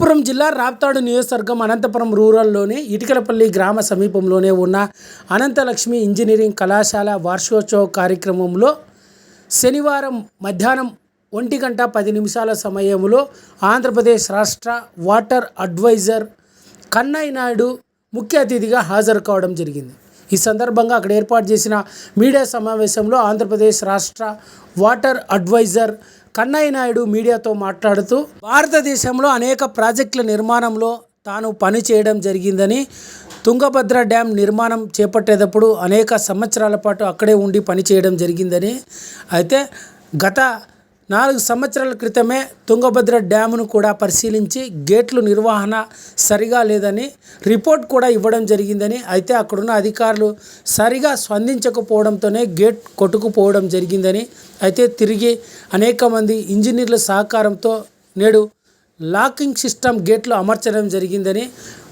అనంతపురం జిల్లా రాప్తాడు నియోజకవర్గం అనంతపురం రూరల్లోని ఇటికలపల్లి గ్రామ సమీపంలోనే ఉన్న అనంతలక్ష్మి ఇంజనీరింగ్ కళాశాల వార్షికోత్సవ కార్యక్రమంలో శనివారం మధ్యాహ్నం ఒంటి గంట పది నిమిషాల సమయంలో ఆంధ్రప్రదేశ్ రాష్ట్ర వాటర్ అడ్వైజర్ కన్నయ్య నాయుడు ముఖ్య అతిథిగా హాజరు కావడం జరిగింది. ఈ సందర్భంగా అక్కడ ఏర్పాటు చేసిన మీడియా సమావేశంలో ఆంధ్రప్రదేశ్ రాష్ట్ర వాటర్ అడ్వైజర్ కన్నయ్య నాయుడు మీడియాతో మాట్లాడుతూ భారతదేశంలో అనేక ప్రాజెక్టుల నిర్మాణంలో తాను పని చేయడం జరిగిందని తుంగభద్ర డ్యాం నిర్మాణం చేపట్టేటప్పుడు అనేక సంవత్సరాల పాటు అక్కడే ఉండి పని చేయడం జరిగిందని. అయితే గత నాలుగు సంవత్సరాల క్రితమే తుంగభద్ర డ్యామును కూడా పరిశీలించి గేట్లు నిర్వహణ సరిగా లేదని రిపోర్ట్ కూడా ఇవ్వడం జరిగిందని అయితే అక్కడున్న అధికారులు సరిగా స్పందించకపోవడంతోనే గేట్ కొట్టుకుపోవడం జరిగిందని అయితే తిరిగి అనేక మంది ఇంజనీర్ల సహకారంతో నేడు లాకింగ్ సిస్టమ్ గేట్లు అమర్చడం జరిగిందని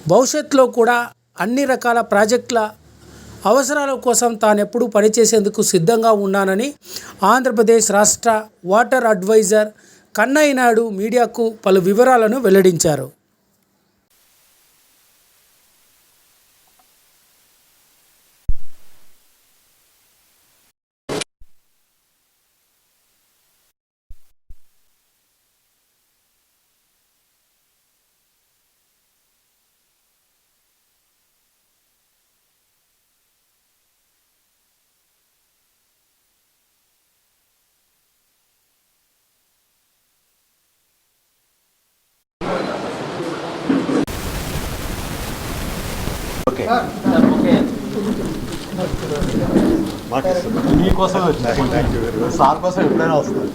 భవిష్యత్తులో కూడా అన్ని రకాల ప్రాజెక్టుల అవసరాల కోసం తాను ఎప్పుడూ పనిచేసేందుకు సిద్ధంగా ఉన్నానని ఆంధ్రప్రదేశ్ రాష్ట్ర వాటర్ అడ్వైజర్ కన్నయ్య నాయుడు మీడియాకు పలు వివరాలను వెల్లడించారు. మీకోసమే వచ్చింది. సార్ కోసం ఎప్పుడైనా వస్తుంది.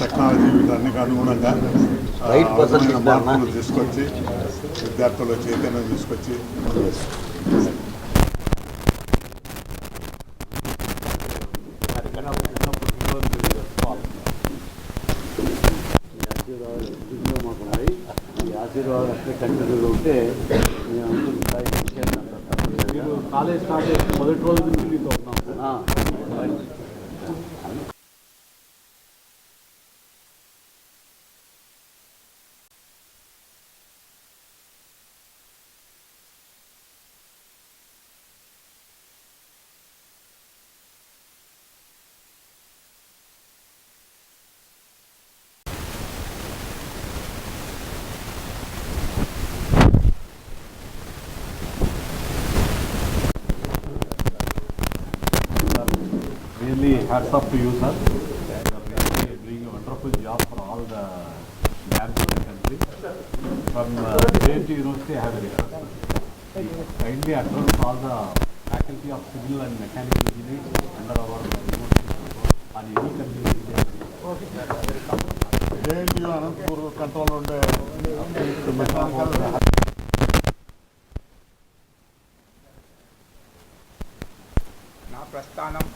టెక్నాలజీ వీటన్నికి అనుగుణంగా ఆ, Right person ఆధునిక number, మార్పులు అన్న. తీసుకొచ్చి విద్యార్థుల చైతన్యం తీసుకొచ్చి ఆశీర్వాదం అట్లే కంటిన్యూగా ఉంటే నేను అనుకుంటున్నా కాలేజ్ స్టార్ట్ మొదటి రోజు నుంచి మీతో ఉన్నాం. Wonderful job for all the labs in the country. From uh, JNT University, I have a request. You Kindly address all the faculty of civil and mechanical engineering under our university on any condition. J N T U Anantapur control ఉండే mechanical నా ప్రస్థానం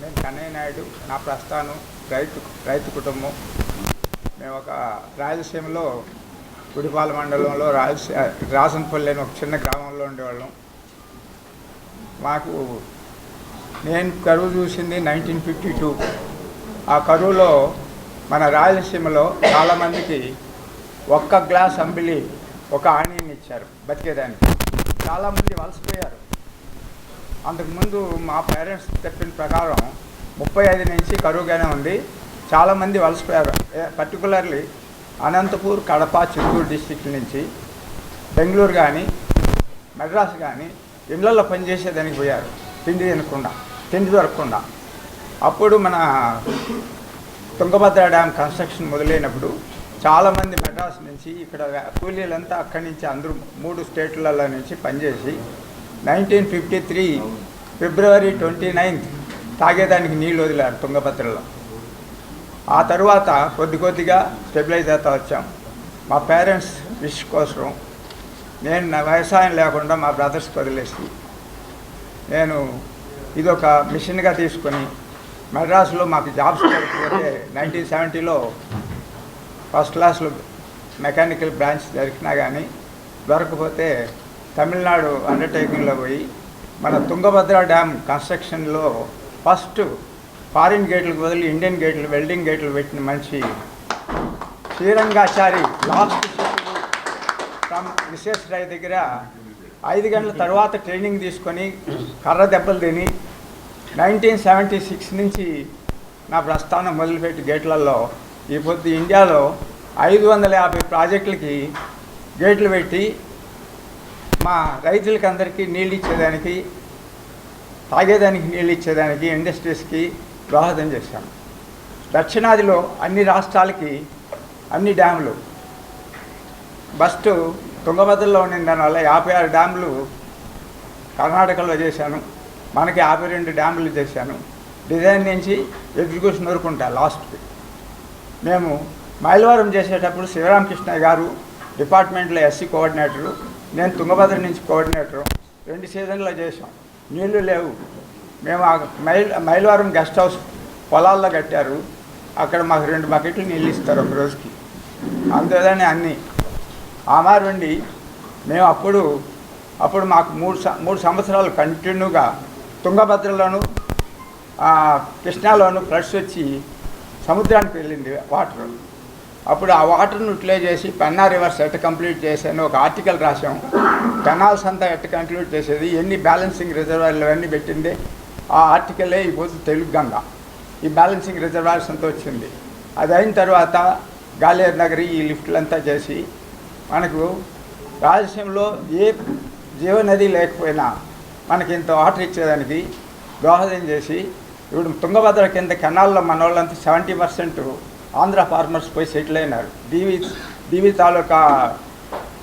నేను కన్నయ్య నాయుడు నా ప్రస్థానం రైతు రైతు కుటుంబం. మేము ఒక రాయలసీమలో గుడిపాల మండలంలో రాయలసీ రాసనపల్లి అని ఒక చిన్న గ్రామంలో ఉండేవాళ్ళం. మాకు నేను కరువు చూసింది నైన్టీన్ ఫిఫ్టీ టూ. ఆ కరువులో మన రాయలసీమలో చాలామందికి ఒక్క గ్లాస్ అంబిలి ఒక ఆనియన్ ఇచ్చారు బతికేదానికి. చాలామంది వలసపోయారు. అంతకుముందు మా పేరెంట్స్ చెప్పిన ప్రకారం ముప్పై ఐదు నుంచి కరువుగానే ఉంది. చాలామంది వలసపోయారు. పర్టికులర్లీ అనంతపూర్ కడప చిత్తూరు డిస్టిక్ నుంచి. బెంగళూరు కానీ మెడ్రాస్ కానీ ఇళ్ళలో పనిచేసేదానికి పోయారు. తిండి తినకుండా తిండి దొరకకుండా. అప్పుడు మన తుంగభద్ర డ్యామ్ కన్స్ట్రక్షన్ మొదలైనప్పుడు చాలామంది మెడ్రాస్ నుంచి ఇక్కడ కూలీలంతా అక్కడి నుంచి అందరూ మూడు స్టేట్లలో నుంచి పనిచేసి nineteen fifty three February twenty ninth తాగేదానికి నీళ్ళు వదిలారు తుంగభద్రలో. ఆ తర్వాత కొద్ది కొద్దిగా స్టెబిలైజ్ అవుతా వచ్చాం. మా పేరెంట్స్ విష్ కోసం నేను నా వ్యవసాయం లేకుండా మా బ్రదర్స్కి వదిలేసి నేను ఇదొక మిషన్గా తీసుకొని మెడ్రాస్లో మాకు జాబ్స్ దొరకకపోతే నైన్టీన్ సెవెంటీలో ఫస్ట్ క్లాస్లో మెకానికల్ బ్రాంచ్ దొరికినా కానీ దొరకపోతే తమిళనాడు అండర్టేకింగ్లో పోయి మన తుంగభద్ర డ్యామ్ కన్స్ట్రక్షన్లో ఫస్ట్ ఫారిన్ గేట్లకు బదులు ఇండియన్ గేట్లు వెల్డింగ్ గేట్లు పెట్టిన మనిషి శ్రీరంగాచారి లాస్ట్ ఫ్రమ్ విశ్వేశ్వరయ్య దగ్గర ఐదు గంటల తర్వాత ట్రైనింగ్ తీసుకొని కర్ర దెబ్బలు తిని నైన్టీన్ సెవెంటీ సిక్స్ నుంచి నా ప్రస్థానం మొదలుపెట్టి గేట్లలో ఈ పొద్దు ఇండియాలో ఐదు వందల యాభై ప్రాజెక్టులకి గేట్లు పెట్టి మా రైతులకి అందరికీ నీళ్ళు ఇచ్చేదానికి తాగేదానికి నీళ్ళు ఇచ్చేదానికి ఇండస్ట్రీస్కి దోహదం చేశాను దక్షిణాదిలో అన్ని రాష్ట్రాలకి అన్ని డ్యాములు. ఫస్ట్ తుంగభద్రలో ఉండిన దానివల్ల యాభై ఆరు డ్యాములు కర్ణాటకలో చేశాను. మనకి యాభై రెండు డ్యాములు చేశాను. డిజైన్ నుంచి ఎగ్జిక్యూషన్ వరకు ఉంటా లాస్ట్కి మేము మైలవరం చేసేటప్పుడు శివరామకృష్ణ గారు డిపార్ట్మెంట్లో ఎస్సీ కోఆర్డినేటరు. నేను తుంగభద్ర నుంచి కోఆర్డినేటర్. రెండు సీజన్లో చేసాం నీళ్ళు లేవు. మేము మైల్ మైలవరం గెస్ట్ హౌస్ పొలాల్లో కట్టారు. అక్కడ మాకు రెండు బకెట్లు నీళ్ళు ఇస్తారు ఒక రోజుకి. అందులోనే అన్నీ. ఆమారుండి మేము అప్పుడు అప్పుడు మాకు మూడు మూడు సంవత్సరాలు కంటిన్యూగా తుంగభద్రలోను కృష్ణాలోను ఫ్లడ్స్ వచ్చి సముద్రానికి వెళ్ళింది వాటర్. అప్పుడు ఆ వాటర్ను యూటిలైజ్ చేసి పెన్నా రివర్స్ ఎట్ట కంప్లీట్ చేసాను ఒక ఆర్టికల్ రాసాం కెనాల్స్ అంతా ఎట్ట కంప్లీట్ చేసేది ఎన్ని బ్యాలెన్సింగ్ రిజర్వాయర్లు అన్నీ పెట్టింది ఆ ఆర్టికలే ఈరోజు తెలుగు గంగ. ఈ బ్యాలెన్సింగ్ రిజర్వాయర్స్ అంతా వచ్చింది. అది అయిన తర్వాత గాలేరు నగరి ఈ లిఫ్ట్లంతా చేసి మనకు రాయలసీమలో ఏ జీవనది లేకపోయినా మనకి ఇంత వాటర్ ఇచ్చేదానికి దోహదం చేసి ఇప్పుడు తుంగభద్ర కింద కెనాల్లో మన వాళ్ళంతా సెవెంటీ పర్సెంట్ ఆంధ్ర ఫార్మర్స్ పోయి సెటిల్ అయినారు. Divi Divi taluka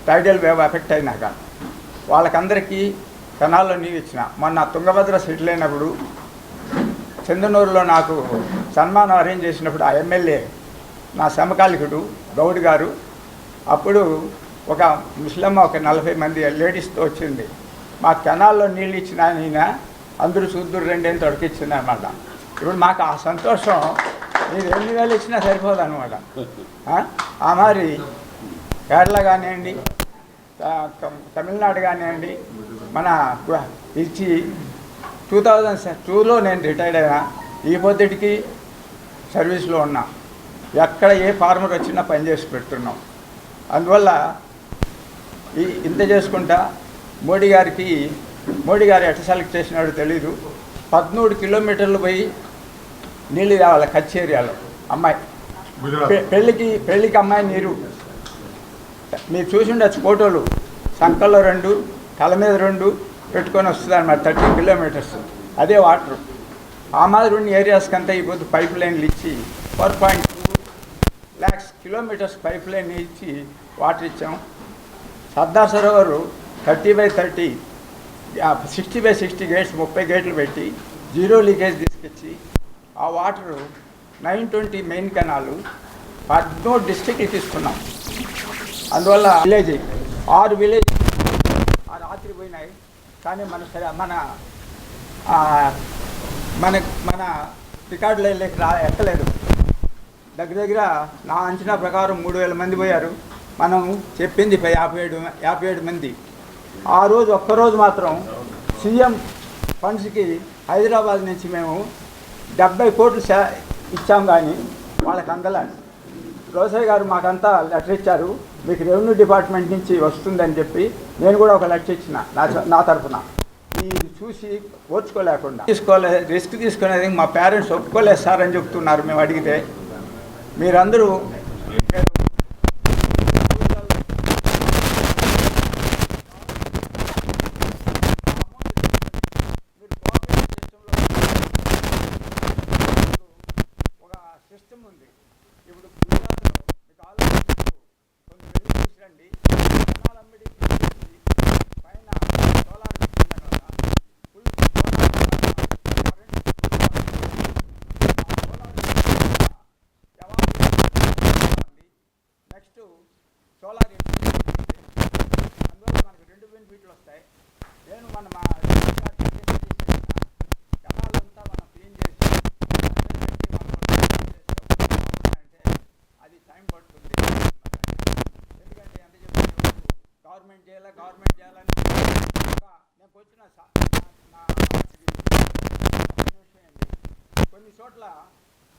tidal wave effect అయినాక వాళ్ళకందరికీ కెనాల్లో నీళ్ళు ఇచ్చిన. మొన్న తుంగభద్ర సెటిల్ అయినప్పుడు చందనూరులో నాకు సన్మానం అరేంజ్ చేసినప్పుడు ఆ ఎమ్మెల్యే నా సమకాలికుడు గౌడ్ గారు అప్పుడు ఒక ముస్లిం ఒక నలభై మంది లేడీస్తో వచ్చింది. మా కెనాల్లో నీళ్ళు ఇచ్చిన ఆయన అందరూ చూద్దరు రెండేం తొడకిచ్చింది అనమాట ఇప్పుడు మాకు ఆ సంతోషం మీరు ఎన్ని వేలు ఇచ్చినా సరిపోదు అనమాట ఆ మరి కేరళ కానివ్వండి తమిళనాడు కానివ్వండి మన ఇచ్చి టూ థౌజండ్ టూలో నేను రిటైర్డ్ అయినా ఈ పొద్దుటికి సర్వీస్లో ఉన్నా. ఎక్కడ ఏ ఫార్మర్ వచ్చినా పని చేసి పెడుతున్నాం. అందువల్ల ఈ ఇంత చేసుకుంటా మోడీ గారికి మోడీ గారు ఎట్ట సెలెక్ట్ చేసినాడో తెలీదు. పదమూడు కిలోమీటర్లు పోయి నీళ్ళు రావాలి కచ్ ఏరియాలో అమ్మాయి. పెళ్ళికి పెళ్ళికి అమ్మాయి నీరు. మీరు చూసి ఉండొచ్చు ఫోటోలు. సంకల్లో రెండు తల మీద రెండు పెట్టుకొని వస్తుంది అనమాట థర్టీ కిలోమీటర్స్. అదే వాటర్. ఆ మాదిరి ఉన్న ఏరియాస్కి అంతా పైప్ లైన్లు ఇచ్చి four point two lakhs kilometres pipe line ఇచ్చి వాటర్ ఇచ్చాం. Sardar Sarovar thirty by thirty sixty by sixty gates ముప్పై గేట్లు పెట్టి జీరో లీకేజ్ తీసుకొచ్చి ఆ water nine twenty main canal పద్నో డిస్టిక్లు తీసుకున్నాం. అందువల్ల విలేజ్ ఆరు విలేజ్ ఆ రాత్రి పోయినాయి. కానీ మన సరే- మన మన మన రికార్డులో వెళ్ళకి రా ఎక్కలేదు. దగ్గర దగ్గర నా అంచనా ప్రకారం మూడు వేల మంది పోయారు. మనం చెప్పింది యాభై ఏడు యాభై ఏడు మంది. ఆ రోజు ఒక్కరోజు మాత్రం సీఎం ఫండ్స్కి హైదరాబాద్ నుంచి మేము డెబ్బై కోట్లు ఇచ్చాం కానీ వాళ్ళకి అందలేదు రోసయ్య గారు మాకంతా లెటర్ ఇచ్చారు. మీకు రెవెన్యూ డిపార్ట్మెంట్ నుంచి వస్తుందని చెప్పి నేను కూడా ఒక లెటర్ ఇచ్చిన నా నా తరఫున. ఇది చూసి ఓర్చుకోలేకుండా. తీసుకోలే రిస్క్ తీసుకునేది మా పేరెంట్స్ ఒప్పుకోలేదు సార్ అని చెప్తున్నారు మేము అడిగితే. మీరందరూ మీరు మీరు కోఆపరేటివ్ సిస్టంలో ఒక సిస్టమ్ ఉంది ఇప్పుడు గుజరాత్లో మీకు ఆలోచించు కొంచెం వెళ్ళి చూసిరండి కెనాల్ అమ్మిడి తీసేసి పైన సోలార్ పెట్టిన వల్ల ఫుల్ సోలార్ నెక్స్ట్ సోలార్ అందువల్ల మనకు రెండు బెనిఫిట్లు వస్తాయి నేను మన మా కెనాల్ అంతా మనం క్లీన్ చేసి అంటే అది టైం పడుతుంది ఎందుకంటే ఎంత చెప్పిన గవర్నమెంట్ చేయాలి గవర్నమెంట్ చేయాలని ఒక- నేను వచ్చిన కొన్ని చోట్ల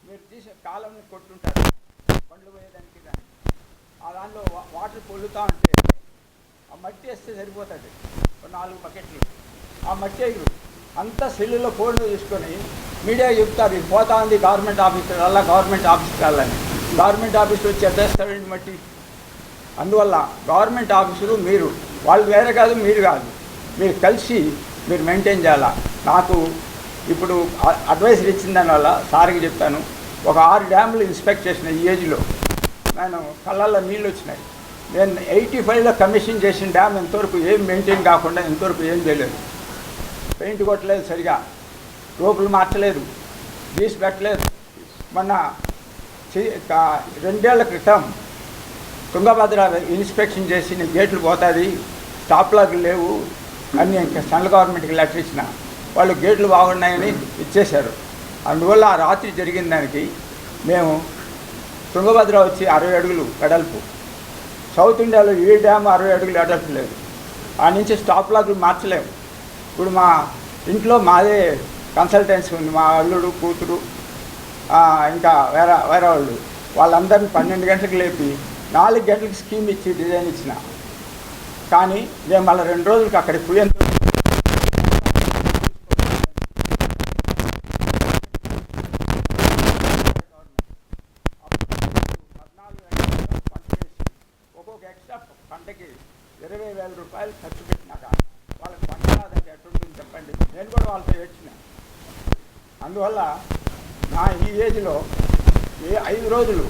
మీరు తీసే కాలంని కొట్టుంటారు. పండ్లు పోయేదానికి కానీ. ఆ దానిలో వాటర్ పొల్లుతూ ఉంటే ఆ మట్టి వేస్తే సరిపోతుంది. ఒక నాలుగు బకెట్లు. ఆ మట్టి వేయరు. అంతా సెల్లులో ఫోన్లు తీసుకొని మీడియా చెప్తారు పోతా ఉంది గవర్నమెంట్ ఆఫీసర్ అలా గవర్నమెంట్ ఆఫీస్కి వెళ్ళాలని గవర్నమెంట్ ఆఫీస్ వచ్చి ఎత్తేస్తారండి మట్టి. అందువల్ల గవర్నమెంట్ ఆఫీసులు మీరు వాళ్ళు వేరే కాదు మీరు కాదు. మీరు కలిసి మీరు మెయింటైన్ చేయాలా? నాకు ఇప్పుడు అ- అడ్వైజర్ ఇచ్చిన దానివల్ల సార్కి చెప్పాను ఒక ఆరు డ్యాములు ఇన్స్పెక్ట్ చేసిన ఈ ఏజ్లో నేను కళ్ళల్లో నీళ్ళు వచ్చినాయి. నేను ఎయిటీ ఫైవ్లో కమిషన్ చేసిన డ్యామ్ ఎంతవరకు ఏం మెయింటైన్ కాకుండా ఎంతవరకు ఏం చేయలేదు. పెయింట్ కొట్టలేదు సరిగా. రోపులు మార్చలేదు. గీసి పెట్టలేదు. మొన్న రెండేళ్ళ క్రితం తుంగభద్ర ఇన్స్పెక్షన్ చేసి గేట్లు పోతుంది స్టాప్ లాగ్లు లేవు. అని ఇంకా సెంట్రల్ గవర్నమెంట్కి లెటర్ ఇచ్చిన వాళ్ళు గేట్లు బాగున్నాయని ఇచ్చేశారు. అందువల్ల ఆ రాత్రి జరిగిన దానికి మేము తుంగభద్ర వచ్చి అరవై అడుగులు వెడల్పు. సౌత్ ఇండియాలో ఏ డ్యామ్ అరవై అడుగులు వెడల్పు లేదు. ఆ నుంచి స్టాప్ లాక్లు మార్చలేము. ఇప్పుడు మా ఇంట్లో మాదే కన్సల్టెన్సీ ఉంది మా అల్లుడు కూతురు ఇంకా వేరే వేరే వాళ్ళు. వాళ్ళందరినీ పన్నెండు గంటలకు లేపి నాలుగు గంటలకు స్కీమ్ ఇచ్చి డిజైన్ ఇచ్చిన. కానీ మేము మళ్ళీ రెండు రోజులకి అక్కడికి పోయేందుకు పద్నాలుగు ఎకరాల్లో ఒక్కొక్క ఎక్స్ట్రా పంటకి ఇరవై వేల రూపాయలు ఖర్చు పెట్టినాక వాళ్ళకి పంట రాదంటే ఎట్టుంటుంది చెప్పండి. నేను కూడా వాళ్ళతో ఏడ్చిన. అందువల్ల నా ఈ ఏజ్లో ఏ ఐదు రోజులు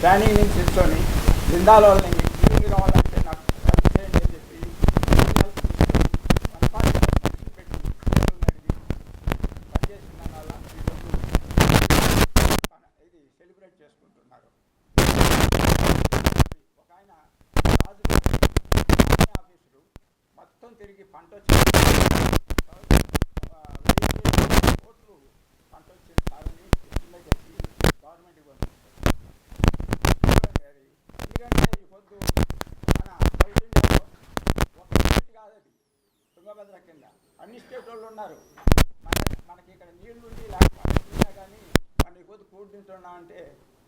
ప్లానింగ్ నుంచి ज़िंदा लौट लेंगे।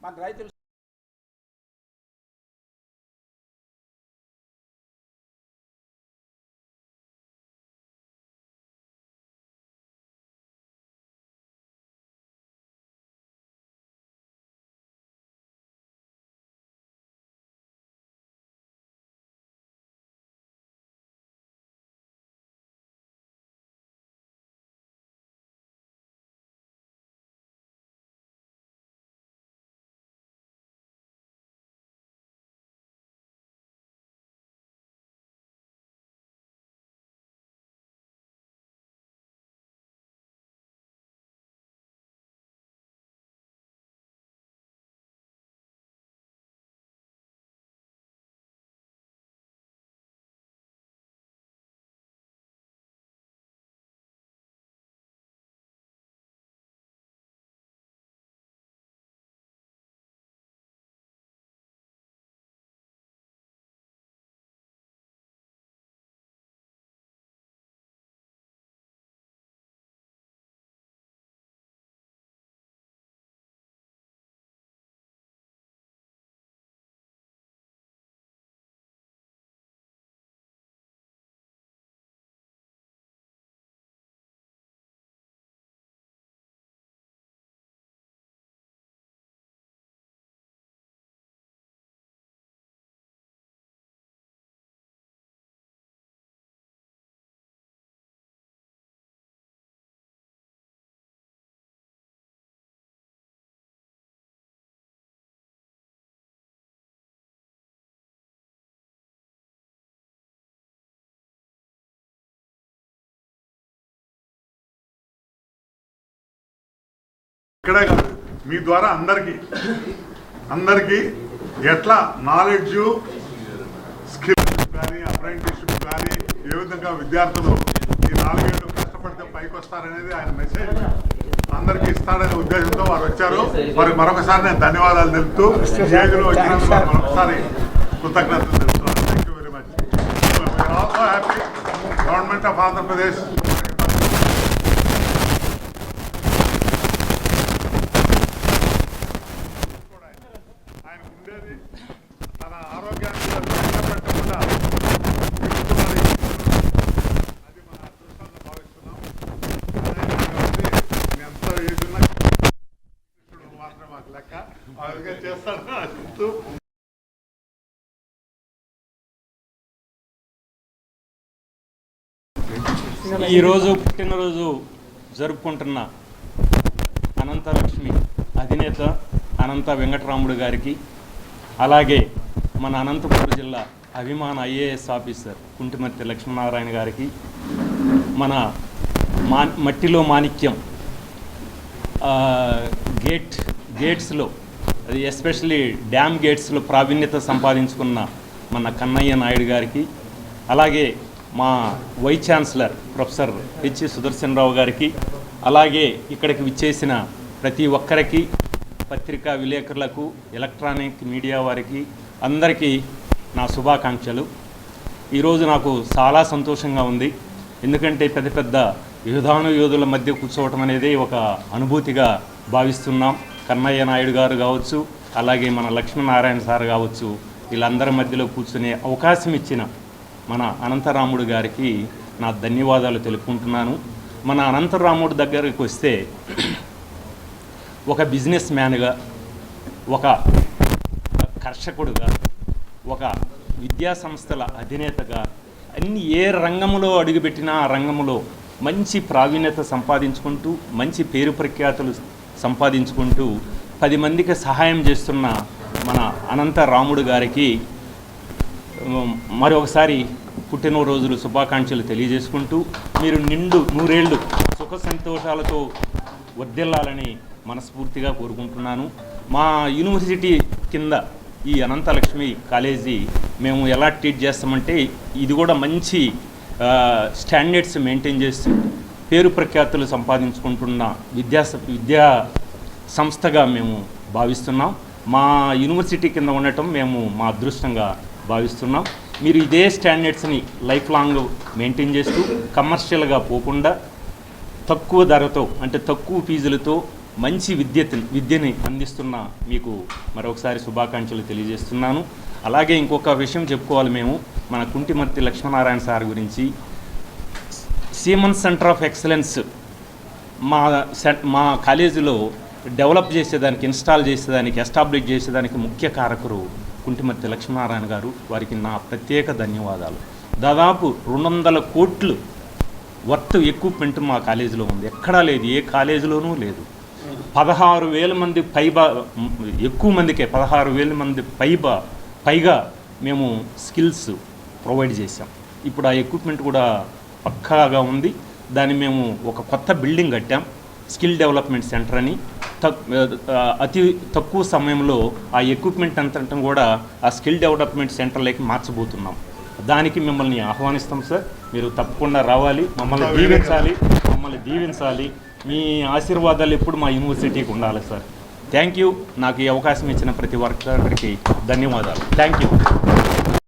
మన రైతులు ఇక్కడే కాదు మీ ద్వారా అందరికీ. అందరికీ ఎట్లా నాలెడ్జ్ స్కిల్స్ కానీ అప్రెంటిస్షిప్ కానీ ఏ విధంగా విద్యార్థులు ఈ నాలుగేళ్ళు కష్టపడితే పైకి వస్తారనేది ఆయన మెసేజ్ అందరికీ ఇస్తాడనే ఉద్దేశంతో వారు వచ్చారు. మరి మరొకసారి నేను ధన్యవాదాలు తెలుపుతూ స్టేజ్లో వచ్చినందుకు మరొకసారి కృతజ్ఞతలు తెలుపుతున్నాను. Thank you very much also happy government of Andhra Pradesh ఈరోజు పుట్టినరోజు జరుపుకుంటున్న అనంతలక్ష్మి అధినేత అనంత వెంకటరాముడు గారికి అలాగే మన అనంతపురం జిల్లా అభిమాన ఐఏఎస్ ఆఫీసర్ కుంటిమర్తి లక్ష్మీనారాయణ గారికి మన మా మట్టిలో మాణిక్యం గేట్ గేట్స్లో అది ఎస్పెషలీ డ్యామ్ గేట్స్లో ప్రావీణ్యత సంపాదించుకున్న మన కన్నయ్య నాయుడు గారికి అలాగే మా vice chancellor professor H Sudarshan Rao గారికి అలాగే ఇక్కడికి విచ్చేసిన ప్రతి ఒక్కరికి పత్రికా విలేకరులకు ఎలక్ట్రానిక్ మీడియా వారికి అందరికీ నా శుభాకాంక్షలు. ఈరోజు నాకు చాలా సంతోషంగా ఉంది. ఎందుకంటే పెద్ద పెద్ద యుధాను యోధుల మధ్య కూర్చోవటం అనేది ఒక అనుభూతిగా భావిస్తున్నాం. కన్నయ్య నాయుడు గారు కావచ్చు అలాగే మన లక్ష్మీనారాయణ సార్ కావచ్చు వీళ్ళందరి మధ్యలో కూర్చునే అవకాశం ఇచ్చిన మన అనంతరాముడు గారికి నా ధన్యవాదాలు తెలుపుకుంటున్నాను. మన అనంతరాముడు దగ్గరికి వస్తే ఒక బిజినెస్ మ్యాన్గా ఒక కర్షకుడుగా ఒక విద్యా సంస్థల అధినేతగా అన్ని ఏ రంగంలో అడుగుపెట్టినా ఆ రంగంలో మంచి ప్రావీణ్యత సంపాదించుకుంటూ మంచి పేరు ప్రఖ్యాతులు సంపాదించుకుంటూ పది మందికి సహాయం చేస్తున్న మన అనంత రాముడు గారికి మరొకసారి పుట్టినరోజులు శుభాకాంక్షలు తెలియజేసుకుంటూ మీరు నిండు నూరేళ్ళు సుఖ సంతోషాలతో వర్దిల్లాలని మనస్ఫూర్తిగా కోరుకుంటున్నాను. మా యూనివర్సిటీ కింద ఈ అనంతలక్ష్మి కాలేజీ మేము ఎలా ట్రీట్ చేస్తామంటే ఇది కూడా మంచి స్టాండర్డ్స్ మెయింటైన్ చేసి పేరు ప్రఖ్యాతులు సంపాదించుకుంటున్న విద్యా విద్యా సంస్థగా మేము భావిస్తున్నాం. మా యూనివర్సిటీ కింద ఉండటం మేము మా అదృష్టంగా భావిస్తున్నాం. మీరు ఇదే స్టాండర్డ్స్ని లైఫ్ లాంగ్ మెయింటైన్ చేస్తూ కమర్షియల్గా పోకుండా తక్కువ ధరతో అంటే తక్కువ ఫీజులతో మంచి విద్య విద్యని అందిస్తున్న మీకు మరొకసారి శుభాకాంక్షలు తెలియజేస్తున్నాను. అలాగే ఇంకొక విషయం చెప్పుకోవాలి మేము. మన కుంటిమర్తి లక్ష్మీనారాయణ సార్ గురించి. సీమన్ సెంటర్ ఆఫ్ ఎక్సలెన్స్ మా మా కాలేజీలో డెవలప్ చేసేదానికి ఇన్స్టాల్ చేసేదానికి ఎస్టాబ్లిష్ చేసేదానికి ముఖ్య కారకరు కుంటిమర్తి లక్ష్మీనారాయణ గారు వారికి నా ప్రత్యేక ధన్యవాదాలు. దాదాపు రెండు వందల కోట్లు వర్త్ ఎక్విప్మెంట్ మా కాలేజీలో ఉంది. ఎక్కడా లేదు ఏ కాలేజీలోనూ లేదు. పదహారు వేల మంది పైబా ఎక్కువ మందికే పదహారు వేల మంది పైబా పైగా మేము స్కిల్స్ ప్రొవైడ్ చేసాం ఇప్పుడు ఆ ఎక్విప్మెంట్ కూడా పక్కాగా ఉంది. దాన్ని మేము ఒక కొత్త బిల్డింగ్ కట్టాం. స్కిల్ డెవలప్మెంట్ సెంటర్ అని. అతి తక్కువ సమయంలో ఆ ఎక్విప్మెంట్ అంతటం కూడా ఆ స్కిల్ డెవలప్మెంట్ సెంటర్లోకి మార్చబోతున్నాం. దానికి మిమ్మల్ని ఆహ్వానిస్తాం సార్. మీరు తప్పకుండా రావాలి మమ్మల్ని దీవించాలి మమ్మల్ని దీవించాలి. మీ ఆశీర్వాదాలు ఎప్పుడు మా యూనివర్సిటీకి ఉండాలి సార్. Thank you. నాకు ఈ అవకాశం ఇచ్చిన ప్రతి ఒక్కరికి ధన్యవాదాలు. Thank you.